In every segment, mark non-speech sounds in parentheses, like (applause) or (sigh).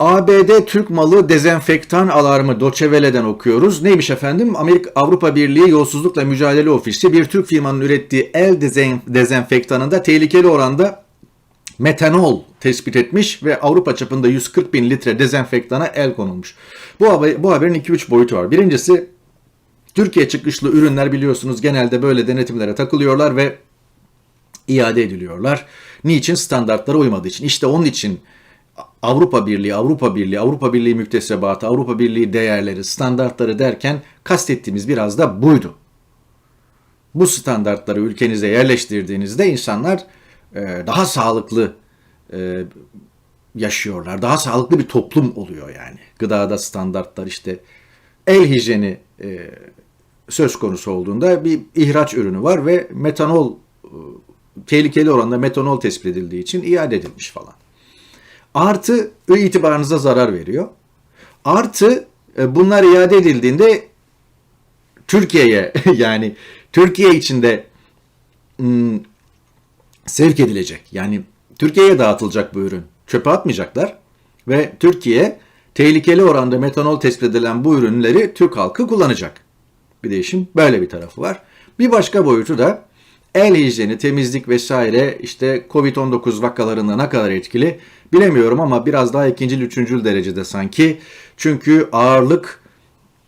ABD Türk malı dezenfektan alarmı Doçevele'den okuyoruz. Neymiş efendim? Amerika Avrupa Birliği Yolsuzlukla Mücadele Ofisi bir Türk firmanın ürettiği el dezen, dezenfektanında tehlikeli oranda metanol tespit etmiş ve Avrupa çapında 140 bin litre dezenfektana el konulmuş. Bu, haber, bu haberin 2-3 boyutu var. Birincisi Türkiye çıkışlı ürünler biliyorsunuz genelde böyle denetimlere takılıyorlar ve iade ediliyorlar. Niçin? Standartlara uymadığı için. İşte onun için Avrupa Birliği, Avrupa Birliği, Avrupa Birliği müktesebatı, Avrupa Birliği değerleri, standartları derken kastettiğimiz biraz da buydu. Bu standartları ülkenize yerleştirdiğinizde insanlar e, daha sağlıklı e, yaşıyorlar. Daha sağlıklı bir toplum oluyor yani. Gıdada standartlar işte el hijyeni e, söz konusu olduğunda bir ihraç ürünü var ve metanol tehlikeli oranda metanol tespit edildiği için iade edilmiş falan. Artı itibarınıza zarar veriyor. Artı e, bunlar iade edildiğinde Türkiye'ye (laughs) yani Türkiye içinde hmm, sevk edilecek. Yani Türkiye'ye dağıtılacak bu ürün. Çöpe atmayacaklar ve Türkiye tehlikeli oranda metanol tespit edilen bu ürünleri Türk halkı kullanacak. Bir de işin böyle bir tarafı var. Bir başka boyutu da el hijyeni, temizlik vesaire işte Covid-19 vakalarında ne kadar etkili bilemiyorum ama biraz daha ikinci, üçüncü derecede sanki. Çünkü ağırlık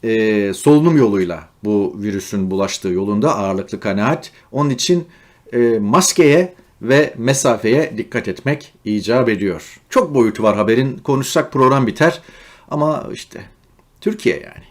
e, solunum yoluyla bu virüsün bulaştığı yolunda ağırlıklı kanaat. Onun için e, maskeye ve mesafeye dikkat etmek icap ediyor. Çok boyutu var haberin. Konuşsak program biter. Ama işte Türkiye yani.